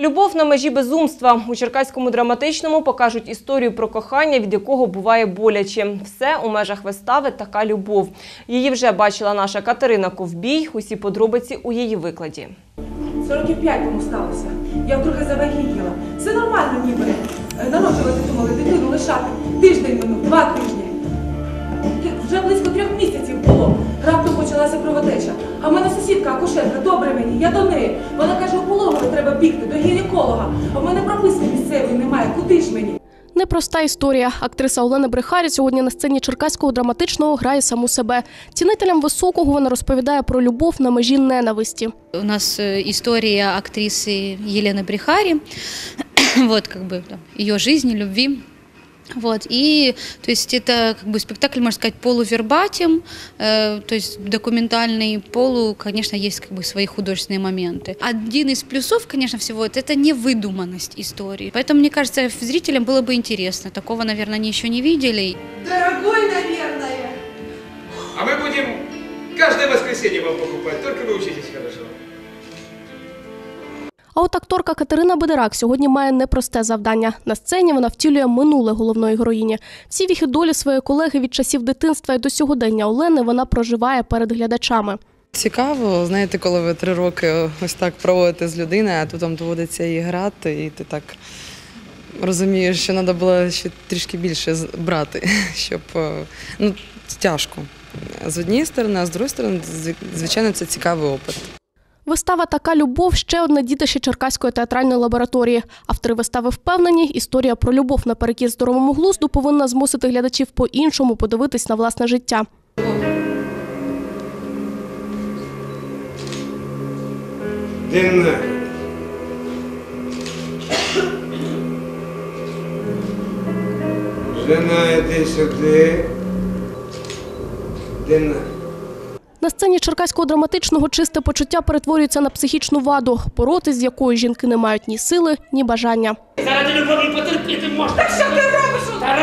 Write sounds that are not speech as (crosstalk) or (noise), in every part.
Любов на межі безумства. У Черкаському драматичному покажуть історію про кохання, від якого буває боляче. Все у межах вистави «Така любов». Її вже бачила наша Катерина Ковбій. Усі подробиці у її викладі. 45 тому сталося. Я вдруге завагітніла. Все нормально ніби. Е, Народжувати думали, дитину лишати. Тиждень минув, два тижні. Раптом почалася кровотеча. А в мене сусідка акушерка, добре мені, я до неї. Вона каже, у пологове треба бігти до гінеколога. А в мене прописки місцевої немає. Куди ж мені? Непроста історія. Актриса Олена Брехарі сьогодні на сцені Черкаського драматичного грає саму себе. Цінителям високого вона розповідає про любов на межі ненависті. У нас э, история актрисы Елены Брехари, (clears throat) вот как бы там, ее жизни, любви. Вот, и то есть это как бы спектакль, можно сказать, полувербатим, э, то есть документальный, полу, конечно, есть как бы свои художественные моменты. Один из плюсов, конечно, всего это, это невыдуманность истории. Поэтому, мне кажется, зрителям было бы интересно. Такого, наверное, они еще не видели. Дорогой, наверное. А мы будем каждое воскресенье вам покупать, только вы учитесь хорошо. А от акторка Катерина Бедерак сьогодні має непросте завдання. На сцені вона втілює минуле головної героїні. Всі віхи долі своєї колеги від часів дитинства і до сьогодення Олени вона проживає перед глядачами. Цікаво, знаєте, коли ви три роки ось так проводите з людиною, а тут вам доводиться її грати, і ти так розумієш, що треба було ще трішки більше брати, (laughs) щоб е, ну, тяжко. З однієї сторони, а з другої сторони, зв- звичайно, це цікавий опит. Вистава Така любов ще одне дітище Черкаської театральної лабораторії. Автори вистави впевнені, історія про любов наперекір здоровому глузду повинна змусити глядачів по-іншому подивитись на власне життя. Жена, іди сюди. Дина. На сцені Черкаського драматичного чисте почуття перетворюється на психічну ваду, пороти з якою жінки не мають ні сили, ні бажання. Заради любові потерпіти можна. Так що ти робиш? Та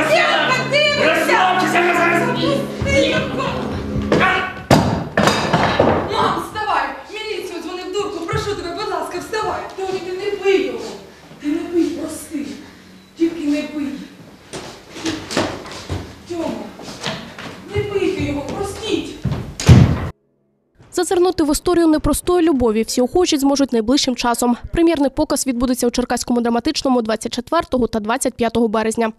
Зазирнути в історію непростої любові всі охочі зможуть найближчим часом. Прем'єрний показ відбудеться у Черкаському драматичному 24 та 25 березня.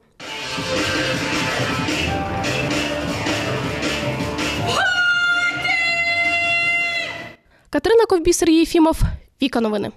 Катерина Ковбій, Сергій Фімов, Віка новини.